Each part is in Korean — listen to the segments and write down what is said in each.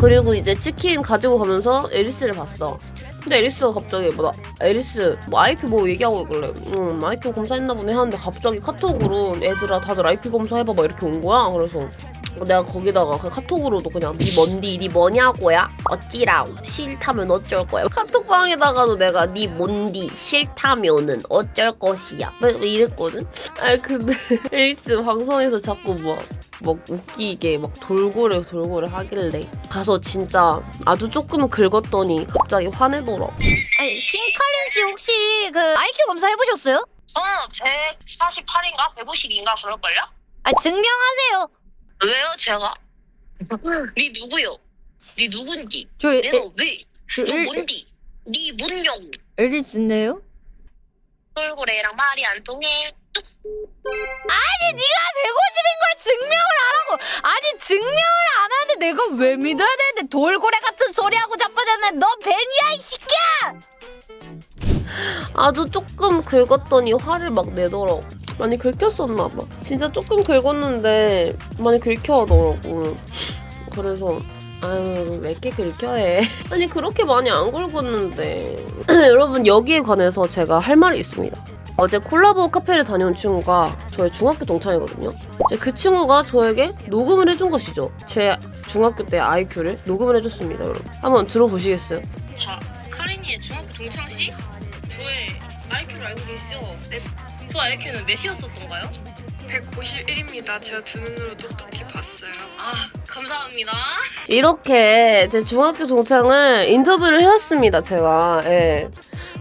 그리고 이제 치킨 가지고 가면서 에리스를 봤어. 근데 에리스가 갑자기 뭐 나, 에리스 뭐 IQ 뭐 얘기하고 있길래 음 IQ 검사했나 보네 하는데 갑자기 카톡으로 애들아 다들 IQ 검사해봐 막 이렇게 온 거야. 그래서 내가 거기다가 그 카톡으로도 그냥 니 뭔디 니 뭐냐고야 어찌라고 싫다면 어쩔 거야 카톡방에다가도 내가 니 뭔디 싫다면은 어쩔 것이야. 막 이랬거든? 아 근데 에이스 방송에서 자꾸 막 막 웃기게 막 돌고래 돌고래 하길래 가서 진짜 아주 조금 긁었더니 갑자기 화내더라 아니, 신카린 씨 혹시 그 IQ 검사 해보셨어요? 저는 148인가 152인가 그럴걸요? 아 증명하세요. 왜요 제가? 니 누구요? 니 누군지? 저 내가 왜? 저 너 일- 뭔디? 니 뭔냐고? 에리스인데요? 돌고래랑 말이 안 통해 증명을 안 하는데 내가 왜 믿어야 되는데 돌고래 같은 소리하고 자빠졌네 너 벤이야 이 새끼야 아주 조금 긁었더니 화를 막 내더라고. 많이 긁혔었나 봐. 진짜 조금 긁었는데 많이 긁혀하더라고. 그래서 아유 왜 이렇게 긁혀해. 아니 그렇게 많이 안 긁었는데. 여러분 여기에 관해서 제가 할 말이 있습니다. 어제 콜라보 카페를 다녀온 친구가 저의 중학교 동창이거든요. 이제 그 친구가 저에게 녹음을 해준 것이죠. 제 중학교 때 IQ를 녹음을 해줬습니다, 여러분. 한번 들어보시겠어요? 자, 카린이의 중학교 동창 씨? 저의 IQ를 알고 계시죠? 네. 저 IQ는 몇이었었던가요? 151입니다. 제가 두 눈으로 똑똑히 봤어요. 아, 감사합니다. 이렇게 제 중학교 동창을 인터뷰를 해왔습니다, 제가. 예.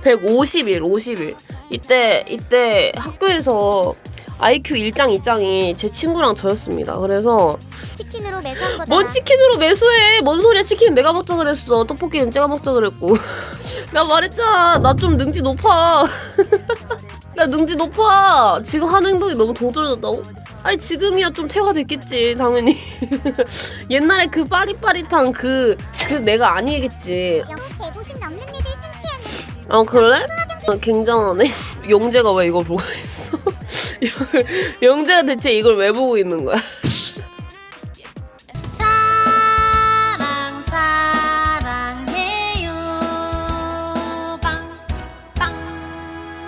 150일, 50일. 이때, 이때 학교에서 IQ 1장, 2장이 제 친구랑 저였습니다. 그래서, 치킨으로 매수한 거잖아 뭔 치킨으로 매수해! 뭔 소리야, 치킨 내가 먹자 그랬어. 떡볶이는 제가 먹자 그랬고. 나 말했잖아. 나 좀 능지 높아. 나 능지 높아. 지금 하는 행동이 너무 동떨어졌다고? 아니, 지금이야 좀 퇴화됐겠지, 당연히. 옛날에 그 빠릿빠릿한 그, 그 내가 아니겠지. 영어 150 넘는 애들 뚱치하는 아, 그래? 어, 굉장하네. 용재가 왜 이걸 보고 있어? 영재가 대체 이걸 왜 보고 있는 거야?